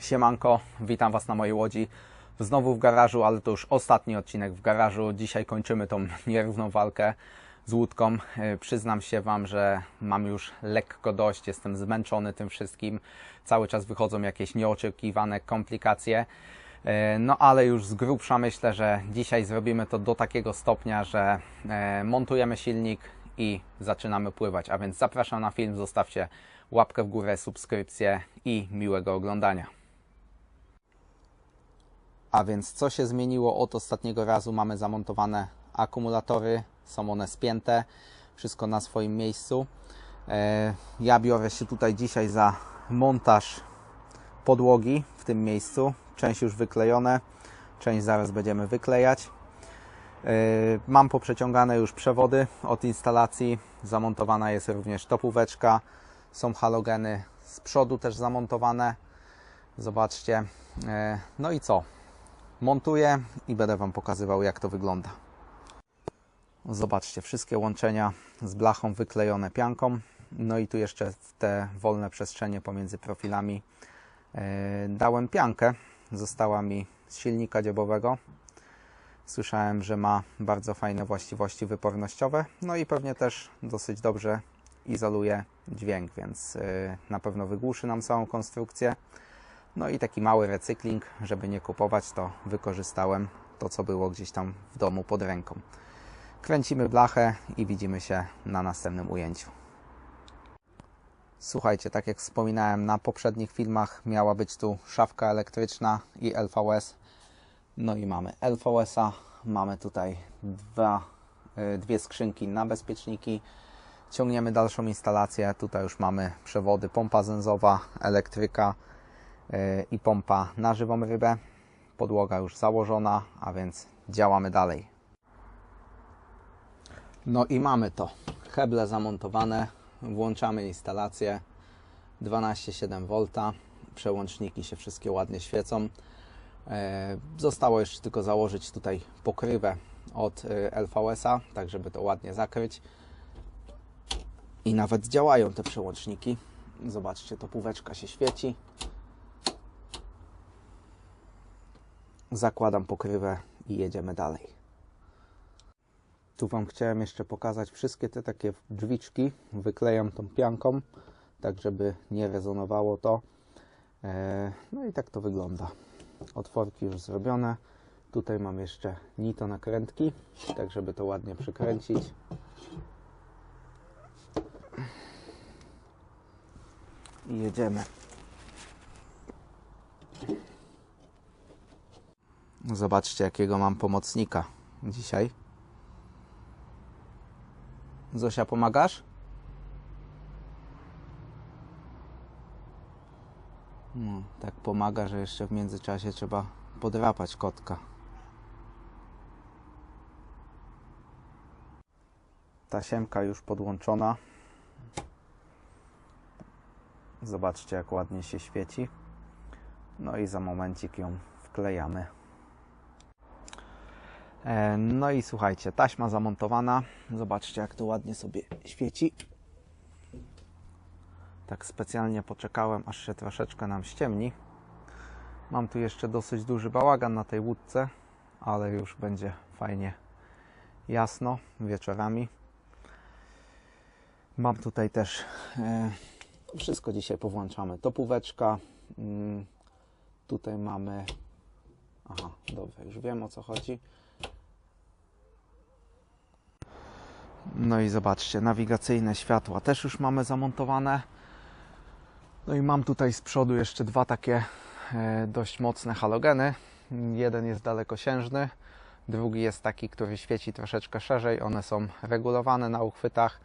Siemanko, witam Was na mojej łodzi. Znowu w garażu, ale to już ostatni odcinek w garażu. Dzisiaj kończymy tą nierówną walkę z łódką. E, Przyznam się Wam, że mam już lekko dość, jestem zmęczony tym wszystkim. Cały czas wychodzą jakieś nieoczekiwane komplikacje. E, No ale już z grubsza myślę, że dzisiaj zrobimy to do takiego stopnia, że e, montujemy silnik i zaczynamy pływać. A więc zapraszam na film, zostawcie łapkę w górę, subskrypcję i miłego oglądania. A więc co się zmieniło od ostatniego razu? Mamy zamontowane akumulatory, są one spięte, wszystko na swoim miejscu. E, Ja biorę się tutaj dzisiaj za montaż podłogi w tym miejscu. Część już wyklejone, część zaraz będziemy wyklejać. E, Mam poprzeciągane już przewody od instalacji. Zamontowana jest również topóweczka. Są halogeny z przodu też zamontowane. Zobaczcie. E, No i co? Montuję i będę Wam pokazywał, jak to wygląda. Zobaczcie, wszystkie łączenia z blachą wyklejone pianką. No i tu jeszcze w te wolne przestrzenie pomiędzy profilami e, dałem piankę. Została mi z silnika dziobowego. Słyszałem, że ma bardzo fajne właściwości wypornościowe. No i pewnie też dosyć dobrze izoluje dźwięk, więc e, na pewno wygłuszy nam całą konstrukcję. No i taki mały recykling, żeby nie kupować, to wykorzystałem to, co było gdzieś tam w domu pod ręką. Kręcimy blachę i widzimy się na następnym ujęciu. Słuchajcie, tak jak wspominałem na poprzednich filmach, miała być tu szafka elektryczna i LVS. No i mamy LVS-a, mamy tutaj dwa, y, dwie skrzynki na bezpieczniki. Ciągniemy dalszą instalację. Tutaj już mamy przewody, pompa zęzowa, elektryka i pompa na żywą rybę. Podłoga już założona, a więc działamy dalej. No i mamy to. Heble zamontowane. Włączamy instalację 12,7 V. Przełączniki się wszystkie ładnie świecą. E, Zostało jeszcze tylko założyć tutaj pokrywę od e, LVS-a, tak żeby to ładnie zakryć. I nawet działają te przełączniki. Zobaczcie, to półeczka się świeci. Zakładam pokrywę i jedziemy dalej. Tu Wam chciałem jeszcze pokazać wszystkie te takie drzwiczki. Wyklejam tą pianką, tak żeby nie rezonowało to. E, No i tak to wygląda. Otworki już zrobione. Tutaj mam jeszcze nito nakrętki, tak żeby to ładnie przykręcić. I jedziemy. Zobaczcie, jakiego mam pomocnika dzisiaj. Zosia, pomagasz? No, tak pomaga, że jeszcze w międzyczasie trzeba podrapać kotka. Tasiemka już podłączona. Zobaczcie, jak ładnie się świeci. No i za momencik ją wklejamy. E, No i słuchajcie, taśma zamontowana. Zobaczcie, jak to ładnie sobie świeci. Tak specjalnie poczekałem, aż się troszeczkę nam ściemni. Mam tu jeszcze dosyć duży bałagan na tej łódce, ale już będzie fajnie jasno wieczorami. Mam tutaj też e, wszystko dzisiaj powłączamy. Topóweczka. Mm, tutaj mamy. Aha, dobra, już wiem o co chodzi. No i zobaczcie, nawigacyjne światła też już mamy zamontowane. No i mam tutaj z przodu jeszcze dwa takie e, dość mocne halogeny. Jeden jest dalekosiężny, drugi jest taki, który świeci troszeczkę szerzej. One są regulowane na uchwytach.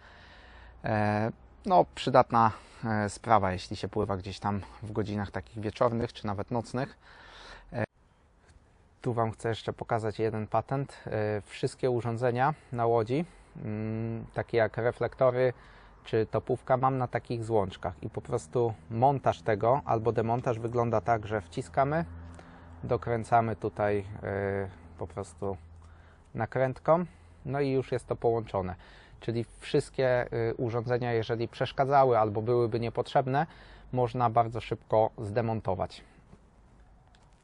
E, No, przydatna e, sprawa, jeśli się pływa gdzieś tam w godzinach takich wieczornych czy nawet nocnych. Tu Wam chcę jeszcze pokazać jeden patent. Wszystkie urządzenia na łodzi, takie jak reflektory czy topówka, mam na takich złączkach i po prostu montaż tego albo demontaż wygląda tak, że wciskamy, dokręcamy tutaj e, po prostu nakrętką, no i już jest to połączone. Czyli wszystkie y, urządzenia, jeżeli przeszkadzały albo byłyby niepotrzebne, można bardzo szybko zdemontować.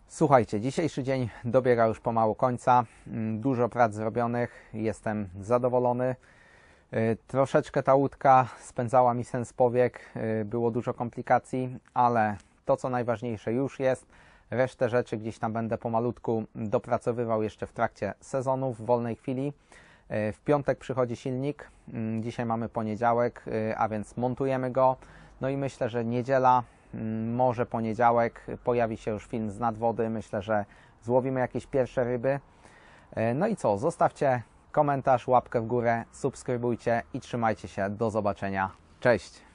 Słuchajcie, dzisiejszy dzień dobiega już pomału końca. Mm, Dużo prac zrobionych, jestem zadowolony. Y, Troszeczkę ta łódka spędzała mi sens powiek, y, było dużo komplikacji, ale to co najważniejsze już jest. Resztę rzeczy gdzieś tam będę pomalutku dopracowywał jeszcze w trakcie sezonu, w wolnej chwili. Y, W piątek przychodzi silnik, Mm, dzisiaj mamy poniedziałek, a więc montujemy go. No i myślę, że niedziela, może poniedziałek pojawi się już film z nadwody. Myślę, że złowimy jakieś pierwsze ryby. E, No i co? Zostawcie komentarz, łapkę w górę, subskrybujcie i trzymajcie się. Do zobaczenia. Cześć!